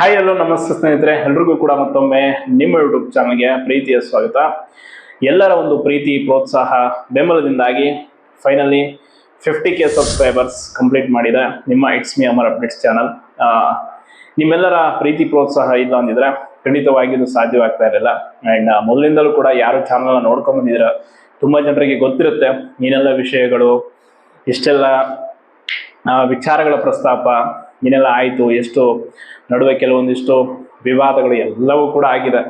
Hi ಎಲ್ಲೋ, ನಮಸ್ತೆ ಸ್ನೇಹಿತರೆ. ಎಲ್ರಿಗೂ ಕೂಡ ಮತ್ತೊಮ್ಮೆ ನಿಮ್ಮ ಯೂಟ್ಯೂಬ್ ಚಾನಲ್ಗೆ ಪ್ರೀತಿಯ ಸ್ವಾಗತ. ಎಲ್ಲರ ಒಂದು ಪ್ರೀತಿ, ಪ್ರೋತ್ಸಾಹ, ಬೆಂಬಲದಿಂದಾಗಿ finally fifty K subscribers complete ಮಾಡಿದೆ ನಿಮ್ಮ it's me Amar updates channel ನಿಮ್ಮೆಲ್ಲರ ಪ್ರೀತಿ, ಪ್ರೋತ್ಸಾಹ ಇಲ್ಲ ಅಂದಿದ್ರೆ ಖಂಡಿತವಾಗಿ ಇದು ಸಾಧ್ಯವಾಗ್ತಾ ಇರಲಿಲ್ಲ. ಆ್ಯಂಡ್ ಮೊದಲಿಂದಲೂ ಕೂಡ ಯಾರು ಚಾನಲ್ನ ನೋಡ್ಕೊಂಡು ತುಂಬ ಜನರಿಗೆ ಗೊತ್ತಿರುತ್ತೆ. ಏನೆಲ್ಲ ವಿಷಯಗಳು ಇಷ್ಟೆಲ್ಲ ವಿಚಾರಗಳ ಪ್ರಸ್ತಾಪ ಏನೆಲ್ಲ ಆಯಿತು, ಎಷ್ಟು ನಡುವೆ ಕೆಲವೊಂದಿಷ್ಟು ವಿವಾದಗಳು ಎಲ್ಲವೂ ಕೂಡ ಆಗಿದೆ.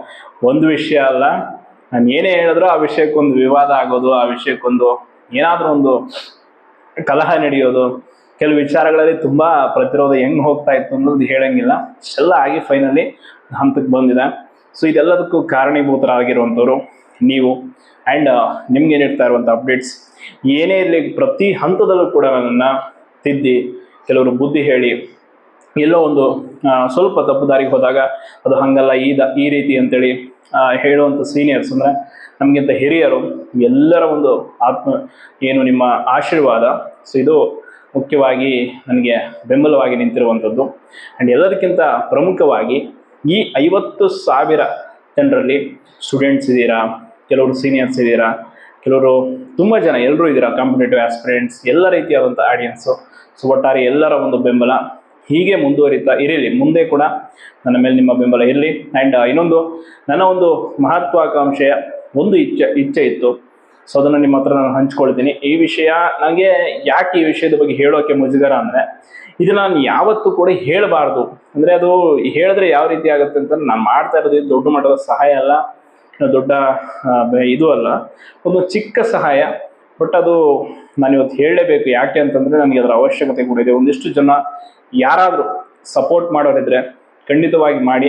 ಒಂದು ವಿಷಯ ಅಲ್ಲ, ನಾನು ಏನೇ ಹೇಳಿದ್ರು ಆ ವಿಷಯಕ್ಕೊಂದು ವಿವಾದ ಆಗೋದು, ಆ ವಿಷಯಕ್ಕೊಂದು ಏನಾದರೂ ಒಂದು ಕಲಹ ನಡೆಯೋದು, ಕೆಲವು ವಿಚಾರಗಳಲ್ಲಿ ತುಂಬ ಪ್ರತಿರೋಧ ಹೆಂಗೆ ಹೋಗ್ತಾ ಇತ್ತು ಅನ್ನೋದು ಹೇಳಂಗಿಲ್ಲ. ಎಲ್ಲ ಆಗಿ ಫೈನಲಿ ಹಂತಕ್ಕೆ ಬಂದಿದೆ. ಸೊ ಇದೆಲ್ಲದಕ್ಕೂ ಕಾರಣೀಭೂತರಾಗಿರುವಂಥವ್ರು ನೀವು ಆ್ಯಂಡ್ ನಿಮ್ಗೆ ಏನಿರ್ತಾ ಇರುವಂಥ ಅಪ್ಡೇಟ್ಸ್ ಏನೇ ಇರಲಿ, ಪ್ರತಿ ಹಂತದಲ್ಲೂ ಕೂಡ ನನ್ನನ್ನು ತಿದ್ದಿ, ಕೆಲವರು ಬುದ್ಧಿ ಹೇಳಿ ಎಲ್ಲೋ ಒಂದು ಸ್ವಲ್ಪ ತಪ್ಪು ದಾರಿಗೆ ಹೋದಾಗ ಅದು ಹಂಗಲ್ಲ, ಈ ದ, ಈ ರೀತಿ ಅಂತೇಳಿ ಹೇಳುವಂಥ ಸೀನಿಯರ್ಸ್ ಅಂದರೆ ನಮಗಿಂತ ಹಿರಿಯರು ಎಲ್ಲರ ಒಂದು ಆತ್ಮ, ಏನು ನಿಮ್ಮ ಆಶೀರ್ವಾದ. ಸೊ ಇದು ಮುಖ್ಯವಾಗಿ ನನಗೆ ಬೆಂಬಲವಾಗಿ ನಿಂತಿರುವಂಥದ್ದು ಆ್ಯಂಡ್ ಎಲ್ಲದಕ್ಕಿಂತ ಪ್ರಮುಖವಾಗಿ ಈ ಐವತ್ತು ಸಾವಿರ ಜನರಲ್ಲಿ ಸ್ಟೂಡೆಂಟ್ಸ್ ಇದ್ದೀರಾ, ಕೆಲವರು ಸೀನಿಯರ್ಸ್ ಇದ್ದೀರಾ, ಕೆಲವರು ತುಂಬ ಜನ ಎಲ್ಲರೂ ಇದ್ದೀರಾ ಕಾಂಪಿಟೇಟಿವ್ ಆಸ್ಪಿರೆಂಟ್ಸ್ ಎಲ್ಲ ರೀತಿಯಾದಂಥ ಆಡಿಯನ್ಸು ಸೊ ಒಟ್ಟಾರೆ ಎಲ್ಲರ ಒಂದು ಬೆಂಬಲ ಹೀಗೆ ಮುಂದುವರಿತಾ ಇರಲಿ. ಮುಂದೆ ಕೂಡ ನನ್ನ ಮೇಲೆ ನಿಮ್ಮ ಬೆಂಬಲ ಇರಲಿ. ಆ್ಯಂಡ್ ಇನ್ನೊಂದು, ನನ್ನ ಒಂದು ಮಹತ್ವಾಕಾಂಕ್ಷೆಯ ಒಂದು ಇಚ್ಛೆ ಇಚ್ಛೆ ಇತ್ತು. ಸೊ ಅದನ್ನು ನಿಮ್ಮ ಹತ್ರ ನಾನು ಹಂಚ್ಕೊಳ್ತೀನಿ. ಈ ವಿಷಯ ನನಗೆ ಯಾಕೆ ಈ ವಿಷಯದ ಬಗ್ಗೆ ಹೇಳೋಕೆ ಮುಜುಗರ ಅಂದರೆ, ಇದು ನಾನು ಯಾವತ್ತೂ ಕೂಡ ಹೇಳಬಾರ್ದು. ಅಂದರೆ ಅದು ಹೇಳಿದ್ರೆ ಯಾವ ರೀತಿ ಆಗುತ್ತೆ ಅಂತ ನಾನು ಮಾಡ್ತಾ ಇರೋದು ದೊಡ್ಡ ಮಟ್ಟದ ಸಹಾಯ ಅಲ್ಲ. ದೊಡ್ಡ ಇದು ಅಲ್ಲ. ಒಂದು ಚಿಕ್ಕ ಸಹಾಯ. ಬಟ್ ಅದು ನಾನು ಇವತ್ತು ಹೇಳಲೇಬೇಕು ಯಾಕೆ ಅಂತಂದರೆ ನನಗೆ ಅದರ ಅವಶ್ಯಕತೆ ಕೂಡ ಇದೆ. ಒಂದಿಷ್ಟು ಜನ ಯಾರಾದರೂ ಸಪೋರ್ಟ್ ಮಾಡೋರಿದ್ರೆ ಖಂಡಿತವಾಗಿ ಮಾಡಿ.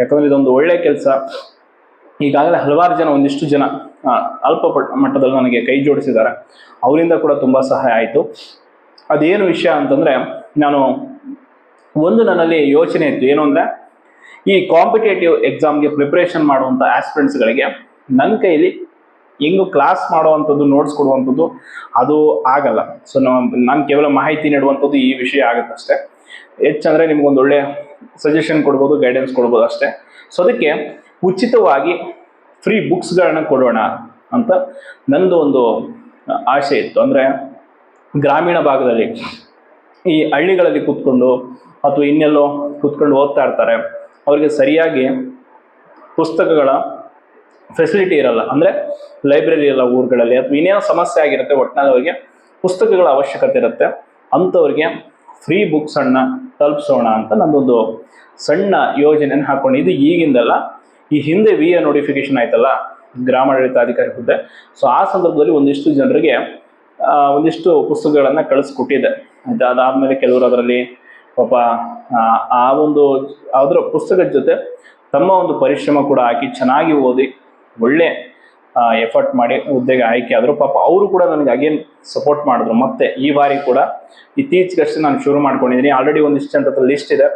ಯಾಕಂದರೆ ಇದೊಂದು ಒಳ್ಳೆ ಕೆಲಸ. ಈಗಾಗಲೇ ಹಲವಾರು ಜನ, ಒಂದಿಷ್ಟು ಜನ ಅಲ್ಪ ಮಟ್ಟದಲ್ಲಿ ನನಗೆ ಕೈ ಜೋಡಿಸಿದ್ದಾರೆ. ಅವರಿಂದ ಕೂಡ ತುಂಬ ಸಹಾಯ ಆಯಿತು. ಅದೇನು ವಿಷಯ ಅಂತಂದರೆ, ನಾನು ಒಂದು ನನ್ನಲ್ಲಿ ಯೋಚನೆ ಇತ್ತು. ಏನು ಅಂದರೆ, ಈ ಕಾಂಪಿಟೇಟಿವ್ ಎಕ್ಸಾಮ್ಗೆ ಪ್ರಿಪ್ರೇಷನ್ ಮಾಡುವಂಥ ಆಸ್ಪಿರೆಂಟ್ಸ್ಗಳಿಗೆ ನನ್ನ ಕೈಲಿ ಹೆಂಗು ಕ್ಲಾಸ್ ಮಾಡುವಂಥದ್ದು ನೋಟ್ಸ್ ಕೊಡುವಂಥದ್ದು, ಅದು ಆಗಲ್ಲ. ಸೊ ನಾನು ಕೇವಲ ಮಾಹಿತಿ ನೀಡುವಂಥದ್ದು ಈ ವಿಷಯ ಆಗುತ್ತೆ ಅಷ್ಟೇ. ಹೆಚ್ಚಂದರೆ ನಿಮ್ಗೊಂದು ಒಳ್ಳೆ ಸಜೆಷನ್ ಕೊಡ್ಬೋದು ಗೈಡೆನ್ಸ್ ಕೊಡ್ಬೋದು ಅಷ್ಟೇ. ಸೊ ಅದಕ್ಕೆ ಉಚಿತವಾಗಿ ಫ್ರೀ ಬುಕ್ಸ್ಗಳನ್ನ ಕೊಡೋಣ ಅಂತ ನಂದು ಒಂದು ಆಸೆ ಇತ್ತು. ಅಂದರೆ ಗ್ರಾಮೀಣ ಭಾಗದಲ್ಲಿ ಈ ಹಳ್ಳಿಗಳಲ್ಲಿ ಕೂತ್ಕೊಂಡು ಅಥವಾ ಇನ್ನೆಲ್ಲೋ ಕೂತ್ಕೊಂಡು ಓದ್ತಾ ಇರ್ತಾರೆ, ಅವರಿಗೆ ಸರಿಯಾಗಿ ಪುಸ್ತಕಗಳ ಫೆಸಿಲಿಟಿ ಇರಲ್ಲ. ಅಂದರೆ ಲೈಬ್ರರಿ ಇರಲ್ಲ ಊರುಗಳಲ್ಲಿ ಅಥವಾ ಇನ್ನೇನೋ ಸಮಸ್ಯೆ ಆಗಿರುತ್ತೆ ಒಟ್ಟಿನಲ್ಲಿ ಅವರಿಗೆ ಪುಸ್ತಕಗಳ ಅವಶ್ಯಕತೆ ಇರುತ್ತೆ. ಅಂಥವ್ರಿಗೆ ಫ್ರೀ ಬುಕ್ಸನ್ನು ತಲುಪಿಸೋಣ ಅಂತ ನಂದೊಂದು ಸಣ್ಣ ಯೋಜನೆಯನ್ನು ಹಾಕೊಂಡು ಇದು ಈಗಿಂದಲ್ಲ, ಈ ಹಿಂದೆ ವಿ ಎ ನೋಟಿಫಿಕೇಶನ್ ಆಯ್ತಲ್ಲ, ಗ್ರಾಮಾಡಳಿತಾಧಿಕಾರಿ ಹುದ್ದೆ. ಸೊ ಆ ಸಂದರ್ಭದಲ್ಲಿ ಒಂದಿಷ್ಟು ಜನರಿಗೆ ಒಂದಿಷ್ಟು ಪುಸ್ತಕಗಳನ್ನು ಕಳಿಸ್ಕೊಟ್ಟಿದೆ ಆಯ್ತಾ ಅದಾದಮೇಲೆ ಕೆಲವರು ಅದರಲ್ಲಿ ಪಾಪ, ಆ ಒಂದು ಅದರ ಪುಸ್ತಕದ ಜೊತೆ ತಮ್ಮ ಒಂದು ಪರಿಶ್ರಮ ಕೂಡ ಹಾಕಿ ಚೆನ್ನಾಗಿ ಓದಿ ಒಳ್ಳೆ ಎಫರ್ಟ್ ಮಾಡಿ ಹುದ್ದೆಗೆ ಆಯ್ಕೆ ಆದರು ಪಾಪ ಅವರು ಕೂಡ ನನಗೆ ಅಗೇನ್ ಸಪೋರ್ಟ್ ಮಾಡಿದ್ರು. ಮತ್ತೆ ಈ ಬಾರಿ ಕೂಡ ಇತ್ತೀಚೆಗಷ್ಟೇ ನಾನು ಶುರು ಮಾಡ್ಕೊಂಡಿದ್ದೀನಿ. ಆಲ್ರೆಡಿ ಒಂದಿಷ್ಟು ಜನರ ಲಿಸ್ಟ್ ಇದೆ.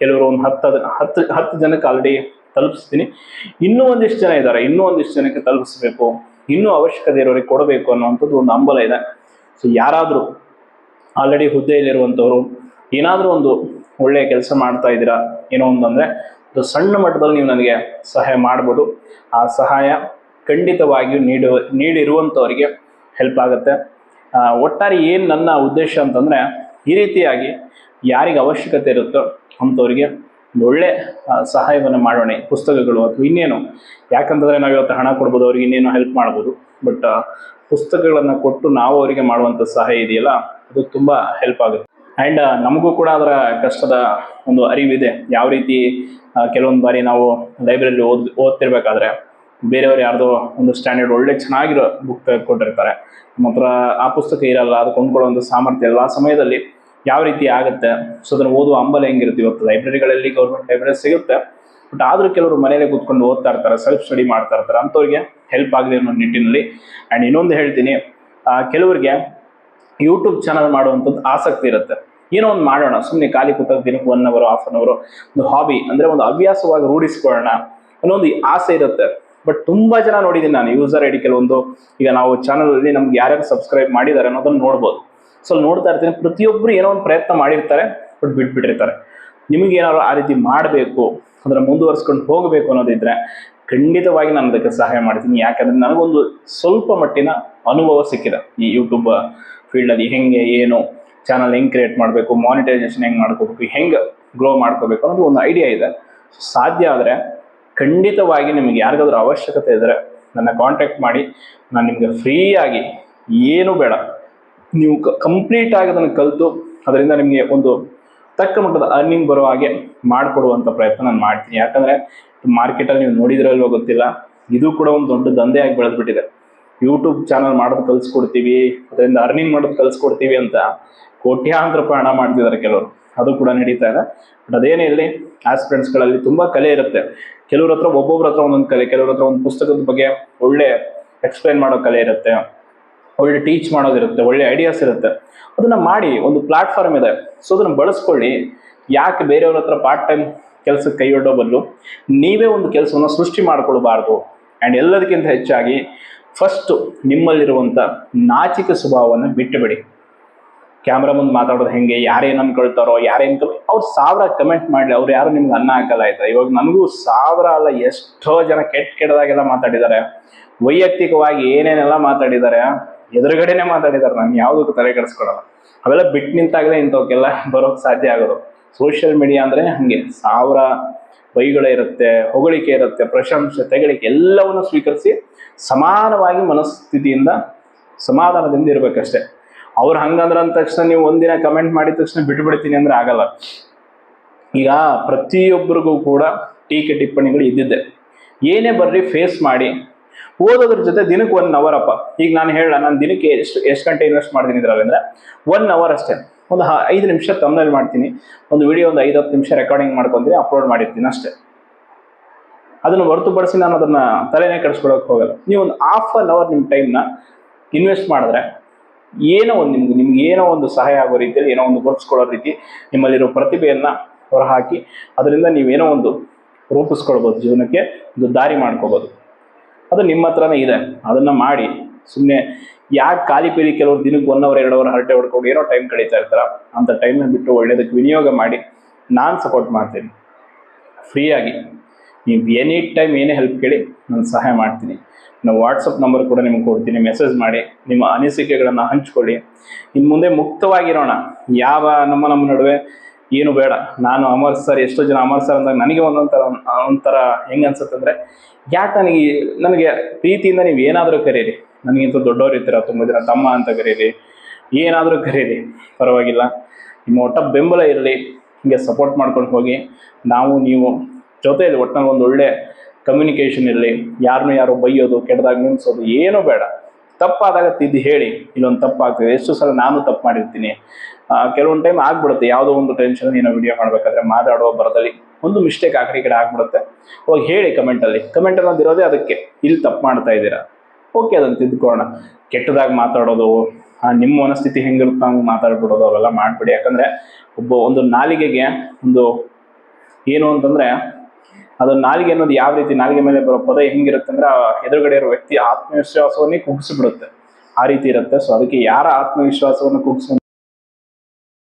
ಕೆಲವರು ಒಂದು ಹತ್ತು ಹತ್ತು ಹತ್ತು ಜನಕ್ಕೆ ಆಲ್ರೆಡಿ ತಲುಪಿಸ್ತೀನಿ. ಇನ್ನೂ ಒಂದಿಷ್ಟು ಜನ ಇದ್ದಾರೆ. ಇನ್ನೂ ಒಂದಿಷ್ಟು ಜನಕ್ಕೆ ತಲುಪಿಸ್ಬೇಕು. ಇನ್ನೂ ಅವಶ್ಯಕತೆ ಇರೋರಿಗೆ ಕೊಡಬೇಕು ಅನ್ನುವಂಥದ್ದು ಒಂದು ಹಂಬಲ ಇದೆ. ಸೊ ಯಾರಾದರೂ ಆಲ್ರೆಡಿ ಹುದ್ದೆಯಲ್ಲಿರುವಂಥವ್ರು ಏನಾದರೂ ಒಂದು ಒಳ್ಳೆಯ ಕೆಲಸ ಮಾಡ್ತಾ ಇದ್ದೀರಾ ಏನೋ ಒಂದು ಒಂದು ಸಣ್ಣ ಮಟ್ಟದಲ್ಲಿ ನೀವು ನನಗೆ ಸಹಾಯ ಮಾಡ್ಬೋದು. ಆ ಸಹಾಯ ಖಂಡಿತವಾಗಿಯೂ ನೀಡು, ನೀಡಿರುವಂಥವರಿಗೆ ಹೆಲ್ಪ್ ಆಗುತ್ತೆ. ಒಟ್ಟಾರೆ ಏನು ನನ್ನ ಉದ್ದೇಶ ಅಂತಂದರೆ, ಈ ರೀತಿಯಾಗಿ ಯಾರಿಗೆ ಅವಶ್ಯಕತೆ ಇರುತ್ತೋ ಅಂಥವ್ರಿಗೆ ಒಂದು ಒಳ್ಳೆ ಸಹಾಯವನ್ನು ಮಾಡೋಣ. ಪುಸ್ತಕಗಳು ಅಥವಾ ಇನ್ನೇನು. ಯಾಕಂತಂದರೆ ನಾವು ಇವತ್ತು ಹಣ ಕೊಡ್ಬೋದು, ಅವ್ರಿಗೆ ಇನ್ನೇನು ಹೆಲ್ಪ್ ಮಾಡ್ಬೋದು. ಬಟ್ ಪುಸ್ತಕಗಳನ್ನು ಕೊಟ್ಟು ನಾವು ಅವರಿಗೆ ಮಾಡುವಂಥ ಸಹಾಯ ಇದೆಯಲ್ಲ, ಅದು ತುಂಬ ಹೆಲ್ಪ್ ಆಗುತ್ತೆ. ಆ್ಯಂಡ್ ನಮಗೂ ಕೂಡ ಅದರ ಕಷ್ಟದ ಒಂದು ಅರಿವಿದೆ. ಯಾವ ರೀತಿ ಕೆಲವೊಂದು ಬಾರಿ ನಾವು ಲೈಬ್ರರಿಲಿ ಓದ್, ಓದ್ತಿರ್ಬೇಕಾದ್ರೆ ಬೇರೆಯವ್ರು ಯಾರ್ದೋ ಒಂದು ಸ್ಟ್ಯಾಂಡರ್ಡ್ ಒಳ್ಳೆ ಚೆನ್ನಾಗಿರೋ ಬುಕ್ ತೆಗೆದುಕೊಂಡಿರ್ತಾರೆ ನಮ್ಮ ಹತ್ರ ಆ ಪುಸ್ತಕ ಇರಲ್ಲ, ಅದು ಒಂದು ಸಾಮರ್ಥ್ಯ ಇಲ್ಲ. ಆ ಸಮಯದಲ್ಲಿ ಯಾವ ರೀತಿ ಆಗುತ್ತೆ? ಸೊ ಅದನ್ನು ಓದುವ ಹಂಬಲ ಹೆಂಗಿರುತ್ತೆ? ಇವತ್ತು ಲೈಬ್ರರಿಗಳಲ್ಲಿ ಗೌರ್ಮೆಂಟ್ ಲೈಬ್ರರಿ ಸಿಗುತ್ತೆ. ಬಟ್ ಆದರೂ ಕೆಲವರು ಮನೆಯಲ್ಲೇ ಕೂತ್ಕೊಂಡು ಓದ್ತಾ ಇರ್ತಾರೆ ಸೆಲ್ಫ್ ಸ್ಟಡಿ ಮಾಡ್ತಾ ಇರ್ತಾರೆ. ಅಂಥವ್ರಿಗೆ ಹೆಲ್ಪ್ ಆಗಲಿ ಅನ್ನೋ ನಿಟ್ಟಿನಲ್ಲಿ. ಆ್ಯಂಡ್ ಇನ್ನೊಂದು ಹೇಳ್ತೀನಿ ಕೆಲವರಿಗೆ ಯೂಟ್ಯೂಬ್ ಚಾನಲ್ ಮಾಡುವಂಥದ್ದು ಆಸಕ್ತಿ ಇರುತ್ತೆ. ಏನೋ ಒಂದು ಮಾಡೋಣ ಸುಮ್ಮನೆ ಖಾಲಿ ಕೂತಾಗ ದಿನಕ್ಕೆ ಒನ್ ಅವರ್ ಹಾಫ್ ಅನ್ ಅವರು ಒಂದು ಹಾಬಿ ಅಂದರೆ ಒಂದು ಹವ್ಯಾಸವಾಗಿ ರೂಢಿಸ್ಕೊಳ್ಳೋಣ ಅನ್ನೋ ಒಂದು ಆಸೆ ಇರುತ್ತೆ. ಬಟ್ ತುಂಬ ಜನ ನೋಡಿದ್ದೀನಿ ನಾನು ಯೂಸರ್ ಐಡಿ ಕೆಲವೊಂದು, ಈಗ ನಾವು ಚಾನಲಲ್ಲಿ ನಮ್ಗೆ ಯಾರ್ಯಾರು ಸಬ್ಸ್ಕ್ರೈಬ್ ಮಾಡಿದ್ದಾರೆ ಅನ್ನೋದನ್ನು ನೋಡ್ಬೋದು. ಸೊ ನೋಡ್ತಾ ಇರ್ತೀನಿ ಪ್ರತಿಯೊಬ್ಬರು ಏನೋ ಒಂದು ಪ್ರಯತ್ನ ಮಾಡಿರ್ತಾರೆ ಬಟ್ ಬಿಟ್ಬಿಟ್ಟಿರ್ತಾರೆ. ನಿಮಗೆ ಏನಾದ್ರು ಆ ರೀತಿ ಮಾಡಬೇಕು ಅದರ ಮುಂದುವರ್ಸ್ಕೊಂಡು ಹೋಗಬೇಕು ಅನ್ನೋದಿದ್ರೆ ಖಂಡಿತವಾಗಿ ನಾನು ಅದಕ್ಕೆ ಸಹಾಯ ಮಾಡ್ತೀನಿ. ಯಾಕಂದ್ರೆ ನನಗೊಂದು ಸ್ವಲ್ಪ ಮಟ್ಟಿನ ಅನುಭವ ಸಿಕ್ಕಿದೆ ಈ ಯೂಟ್ಯೂಬ್ ಫೀಲ್ಡಲ್ಲಿ ಹೆಂಗೆ, ಏನು ಚಾನಲ್ ಹೆಂಗೆ ಕ್ರಿಯೇಟ್ ಮಾಡಬೇಕು ಮಾನಿಟೈಸೇಷನ್ ಹೆಂಗೆ ಮಾಡ್ಕೋಬೇಕು, ಹೆಂಗೆ ಗ್ರೋ ಮಾಡ್ಕೋಬೇಕು ಅನ್ನೋದು ಒಂದು ಐಡಿಯಾ ಇದೆ. ಸಾಧ್ಯ ಆದರೆ ಖಂಡಿತವಾಗಿ ನಿಮಗೆ ಯಾರಿಗಾದ್ರೂ ಅವಶ್ಯಕತೆ ಇದ್ದರೆ ನನ್ನ ಕಾಂಟ್ಯಾಕ್ಟ್ ಮಾಡಿ, ನಾನು ನಿಮಗೆ ಫ್ರೀಯಾಗಿ ಏನು ಬೇಡ. ನೀವು ಕಂಪ್ಲೀಟ್ ಆಗಿ ಅದನ್ನು ಕಲಿತು ಅದರಿಂದ ನಿಮಗೆ ಒಂದು ತಕ್ಕ ಮಟ್ಟದ ಅರ್ನಿಂಗ್ ಬರೋ ಹಾಗೆ ಮಾಡಿಕೊಡುವಂಥ ಪ್ರಯತ್ನ ನಾನು ಮಾಡ್ತೀನಿ. ಯಾಕಂದರೆ ಮಾರ್ಕೆಟಲ್ಲಿ ನೀವು ನೋಡಿದ್ರಲ್ವೋ ಗೊತ್ತಿಲ್ಲ, ಇದು ಕೂಡ ಒಂದು ದೊಡ್ಡ ದಂಧೆಯಾಗಿ ಬೆಳೆದ್ಬಿಟ್ಟಿದೆ. ಯೂಟ್ಯೂಬ್ ಚಾನಲ್ ಮಾಡೋದು ಕಲಿಸ್ಕೊಡ್ತೀವಿ, ಅದರಿಂದ ಅರ್ನಿಂಗ್ ಮಾಡೋದು ಕಲಿಸ್ಕೊಡ್ತೀವಿ ಅಂತ ಕೋಟ್ಯಾಂತರ ರೂಪಾಯಿ ಹಣ ಮಾಡ್ತಿದ್ದಾರೆ ಕೆಲವರು. ಅದು ಕೂಡ ನಡೀತಾ ಇದೆ. ಬಟ್ ಅದೇನೇ ಇರಲಿ ಆಸ್ಪಿರೆಂಟ್ಸ್ಗಳಲ್ಲಿ ತುಂಬ ಕಲೆ ಇರುತ್ತೆ. ಕೆಲವ್ರ ಹತ್ರ ಒಬ್ಬೊಬ್ರ ಹತ್ರ ಒಂದೊಂದು ಕಲೆ, ಕೆಲವ್ರ ಹತ್ರ ಒಂದು ಪುಸ್ತಕದ ಬಗ್ಗೆ ಒಳ್ಳೆ ಎಕ್ಸ್ಪ್ಲೈನ್ ಮಾಡೋ ಕಲೆ ಇರುತ್ತೆ. ಒಳ್ಳೆ ಟೀಚ್ ಮಾಡೋದಿರುತ್ತೆ ಒಳ್ಳೆ ಐಡಿಯಾಸ್ ಇರುತ್ತೆ. ಅದನ್ನ ಮಾಡಿ, ಒಂದು ಪ್ಲಾಟ್ಫಾರ್ಮ್ ಇದೆ. ಸೊ ಅದನ್ನ ಬಳಸ್ಕೊಳ್ಳಿ. ಯಾಕೆ ಬೇರೆಯವ್ರ ಹತ್ರ ಪಾರ್ಟ್ ಟೈಮ್ ಕೆಲಸಕ್ಕೆ ಕೈ ಒಡ್ಡೋ ಬದಲು, ನೀವೇ ಒಂದು ಕೆಲಸವನ್ನು ಸೃಷ್ಟಿ ಮಾಡಿಕೊಳ್ಬಾರ್ದು. ಆ್ಯಂಡ್ ಎಲ್ಲದಕ್ಕಿಂತ ಹೆಚ್ಚಾಗಿ ಫಸ್ಟು ನಿಮ್ಮಲ್ಲಿರುವಂಥ ನಾಚಿಕ ಸ್ವಭಾವವನ್ನು ಬಿಟ್ಟುಬಿಡಿ. ಕ್ಯಾಮ್ರಾ ಮುಂದೆ ಮಾತಾಡೋದು ಹೆಂಗೆ, ಯಾರೇನು ಅನ್ಕೊಳ್ತಾರೋ ಯಾರೇನು ಕಮ್ ಅವ್ರು ಸಾವಿರ ಕಮೆಂಟ್ ಮಾಡಲಿ, ಅವ್ರು ಯಾರು ನಿಮ್ಗೆ ಅನ್ನ ಹಾಕಲ್ಲ ಆಯ್ತಾ? ಇವಾಗ ನನಗೂ ಸಾವಿರ ಅಲ್ಲ, ಎಷ್ಟೋ ಜನ ಕೆಟ್ಟ ಕೆಟ್ಟದಾಗೆಲ್ಲ ಮಾತಾಡಿದ್ದಾರೆ. ವೈಯಕ್ತಿಕವಾಗಿ ಏನೇನೆಲ್ಲ ಮಾತಾಡಿದ್ದಾರೆ, ಎದುರುಗಡೆನೆ ಮಾತಾಡಿದ್ದಾರೆ, ನಾನು ಯಾವುದಕ್ಕೂ ತಲೆ ಕೆಡಿಸ್ಕೊಡಲ್ಲ ಅವೆಲ್ಲ ಬಿಟ್ಟು ನಿಂತಾಗಲೇ ಇಂಥವಕ್ಕೆಲ್ಲ ಬರೋಕ್ಕೆ ಸಾಧ್ಯ ಆಗೋದು. ಸೋಷಿಯಲ್ ಮೀಡಿಯಾ ಅಂದರೆ ಹಾಗೆ, ಸಾವಿರ ಬೈಗಳೇ ಇರುತ್ತೆ, ಹೊಗಳಿಕೆ ಇರುತ್ತೆ, ಪ್ರಶಂಸೆ, ತೆಗಳಿಕೆ ಎಲ್ಲವನ್ನು ಸ್ವೀಕರಿಸಿ ಸಮಾನವಾಗಿ ಮನಸ್ಥಿತಿಯಿಂದ, ಸಮಾಧಾನದಿಂದ ಇರಬೇಕಷ್ಟೇ. ಅವ್ರು ಹಂಗಂದ್ರ ಅಂದ ತಕ್ಷಣ ನೀವು ಒಂದಿನ ಕಮೆಂಟ್ ಮಾಡಿದ ತಕ್ಷಣ ಬಿಟ್ಬಿಡ್ತೀನಿ ಅಂದ್ರೆ ಆಗಲ್ಲ. ಈಗ ಪ್ರತಿಯೊಬ್ಬರಿಗೂ ಕೂಡ ಟೀಕೆ ಟಿಪ್ಪಣಿಗಳು ಇದ್ದಿದ್ದೆ. ಏನೇ ಬರ್ರಿ ಫೇಸ್ ಮಾಡಿ. ಓದೋದ್ರ ಜೊತೆ ದಿನಕ್ಕೆ ಒನ್ ಅವರ್ ಅಪ್ಪ. ಈಗ ನಾನು ಹೇಳ ನಾನು ದಿನಕ್ಕೆ ಎಷ್ಟು ಎಷ್ಟು ಗಂಟೆ ಇನ್ವೆಸ್ಟ್ ಮಾಡ್ತೀನಿ ಇದ್ರಲ್ಲಿ ಅಂದ್ರೆ ಒನ್ ಅವರ್ ಅಷ್ಟೇ. ಒಂದು ಐದು ನಿಮಿಷ ತಮ್ಮಲ್ಲಿ ಮಾಡ್ತೀನಿ. ಒಂದು ವಿಡಿಯೋ ಒಂದು ಐದು ಹತ್ತು ನಿಮಿಷ ರೆಕಾರ್ಡಿಂಗ್ ಮಾಡ್ಕೊಂಡು ಅಪ್ಲೋಡ್ ಮಾಡಿರ್ತೀನಿ ಅಷ್ಟೇ. ಅದನ್ನು ಹೊರತುಪಡಿಸಿ ನಾನು ಅದನ್ನು ತಲೆನೇ ಕೆಡಿಸ್ಕೊಳಕ್ಕೆ ಹೋಗಲ್ಲ. ನೀವು ಒಂದು ಹಾಫ್ ಅನ್ ಅವರ್ ನಿಮ್ಮ ಟೈಮ್ನ ಇನ್ವೆಸ್ಟ್ ಮಾಡಿದ್ರೆ ಏನೋ ಒಂದು ನಿಮ್ಗೆ ನಿಮ್ಗೆ ಏನೋ ಒಂದು ಸಹಾಯ ಆಗೋ ರೀತಿಯಲ್ಲಿ, ಏನೋ ಒಂದು ಗುರುತಿಸ್ಕೊಳ್ಳೋ ರೀತಿ ನಿಮ್ಮಲ್ಲಿರೋ ಪ್ರತಿಭೆಯನ್ನು ಹೊರಹಾಕಿ ಅದರಿಂದ ನೀವೇನೋ ಒಂದು ರೂಪಿಸ್ಕೊಳ್ಬೋದು, ಜೀವನಕ್ಕೆ ಒಂದು ದಾರಿ ಮಾಡ್ಕೋಬೋದು. ಅದು ನಿಮ್ಮ ಹತ್ರನೇ ಇದೆ. ಅದನ್ನು ಮಾಡಿ ಸುಮ್ಮನೆ ಯಾಕೆ ಖಾಲಿ ಪೀಲಿ ಕೆಲವರು ದಿನಕ್ಕೆ ಒನ್ ಅವರ್ ಎರಡು ಅವರ್ ಹರಟೆ ಹೊಡ್ಕೊಂಡು ಏನೋ ಟೈಮ್ ಕಳೀತಾ ಇರ್ತಾರ? ಅಂತ ಟೈಮ್ನ ಬಿಟ್ಟು ಒಳ್ಳೇದಕ್ಕೆ ವಿನಿಯೋಗ ಮಾಡಿ, ನಾನು ಸಪೋರ್ಟ್ ಮಾಡ್ತೀನಿ. ಫ್ರೀಯಾಗಿ ನೀವು ಎನಿ ಟೈಮ್ ಏನೇ ಹೆಲ್ಪ್ ಕೇಳಿ, ನಾನು ಸಹಾಯ ಮಾಡ್ತೀನಿ. ನಾನು ವಾಟ್ಸಪ್ ನಂಬರ್ ಕೂಡ ನಿಮ್ಗೆ ಕೊಡ್ತೀನಿ. ಮೆಸೇಜ್ ಮಾಡಿ, ನಿಮ್ಮ ಅನಿಸಿಕೆಗಳನ್ನು ಹಂಚ್ಕೊಳ್ಳಿ. ಇನ್ನು ಮುಂದೆ ಮುಕ್ತವಾಗಿರೋಣ. ಯಾವ ನಮ್ಮ ನಮ್ಮ ನಡುವೆ ಏನು ಬೇಡ. ನಾನು ಅಮರ್ ಸರ್ ಎಷ್ಟೋ ಜನ ಅಮರ್ ಸರ್ ಅಂದಾಗ ನನಗೆ ಒಂದೊಂಥರ, ಒಂಥರ ಹೆಂಗೆ ಅನ್ಸುತ್ತೆ ಅಂದರೆ ಯಾಕೆ ನನಗೆ ನನಗೆ ಪ್ರೀತಿಯಿಂದ ನೀವು ಏನಾದರೂ ಕರೀರಿ. ನನಗಿಂತ ದೊಡ್ಡವ್ರು ಇರ್ತೀರ ತುಂಬ ಜನ ತಮ್ಮ ಅಂತ ಕರೀರಿ. ಏನಾದರೂ ಕರೀರಿ. ಪರವಾಗಿಲ್ಲ. ನಿಮ್ಮ ಒಟ್ಟ ಬೆಂಬಲ ಇರಲಿ. ಹಿಂಗೆ ಸಪೋರ್ಟ್ ಮಾಡ್ಕೊಂಡು ಹೋಗಿ. ನಾವು, ನೀವು ಜೊತೆಯಲ್ಲಿ ಒಟ್ಟಿನಲ್ಲಿ ಒಂದು ಒಳ್ಳೆ ಕಮ್ಯುನಿಕೇಷನ್ ಇರಲಿ. ಯಾರನ್ನೂ ಯಾರು ಬೈಯೋದು, ಕೆಟ್ಟದಾಗ ನಿಲ್ಲಿಸೋದು ಏನೂ ಬೇಡ. ತಪ್ಪಾದಾಗ ತಿದ್ದು ಹೇಳಿ. ಇಲ್ಲೊಂದು ತಪ್ಪಾಗ್ತದೆ. ಎಷ್ಟು ಸಲ ನಾನು ತಪ್ಪು ಮಾಡಿರ್ತೀನಿ. ಕೆಲವೊಂದು ಟೈಮ್ ಆಗ್ಬಿಡುತ್ತೆ. ಯಾವುದೋ ಒಂದು ಟೆನ್ಷನ್ ಏನೋ ವಿಡಿಯೋ ಮಾಡಬೇಕಾದ್ರೆ ಮಾತಾಡುವ ಬರದಲ್ಲಿ ಒಂದು ಮಿಸ್ಟೇಕ್ ಆ ಕಡೆ ಈ ಕಡೆ ಆಗ್ಬಿಡುತ್ತೆ. ಅವಾಗ ಹೇಳಿ ಕಮೆಂಟಲ್ಲಿ ಕಮೆಂಟ್ ಅನ್ನೋದಿರೋದೇ ಅದಕ್ಕೆ. ಇಲ್ಲಿ ತಪ್ಪು ಮಾಡ್ತಾ ಇದ್ದೀರಾ? ಓಕೆ, ಅದನ್ನು ತಿದ್ದುಕೊಳ್ಳೋಣ ಕೆಟ್ಟದಾಗಿ ಮಾತಾಡೋದು ನಿಮ್ಮ ಮನಸ್ಥಿತಿ ಹೆಂಗಿರುತ್ತೆ ಹಂಗೆ ಮಾತಾಡ್ಬಿಡೋದು, ಅವೆಲ್ಲ ಮಾಡಬೇಡಿ. ಯಾಕಂದರೆ ಒಬ್ಬ ಒಂದು ನಾಲಿಗೆಗೆ ಒಂದು ಏನು ಅಂತಂದರೆ, ಅದು ನಾಲಿಗೆ ಅನ್ನೋದು ಯಾವ ರೀತಿ ನಾಲಿಗೆ ಮೇಲೆ ಬರೋ ಪದ ಹೆಂಗಿರುತ್ತೆ ಅಂದ್ರೆ, ಆ ಎದುರುಗಡೆ ಇರೋ ವ್ಯಕ್ತಿ ಆತ್ಮವಿಶ್ವಾಸವನ್ನೇ ಕುಗ್ಸಿಬಿಡುತ್ತೆ. ಆ ರೀತಿ ಇರುತ್ತೆ. ಸೊ ಅದಕ್ಕೆ ಯಾರ ಆತ್ಮವಿಶ್ವಾಸವನ್ನು ಕುಗ್ಸ್ಕೊಂಡು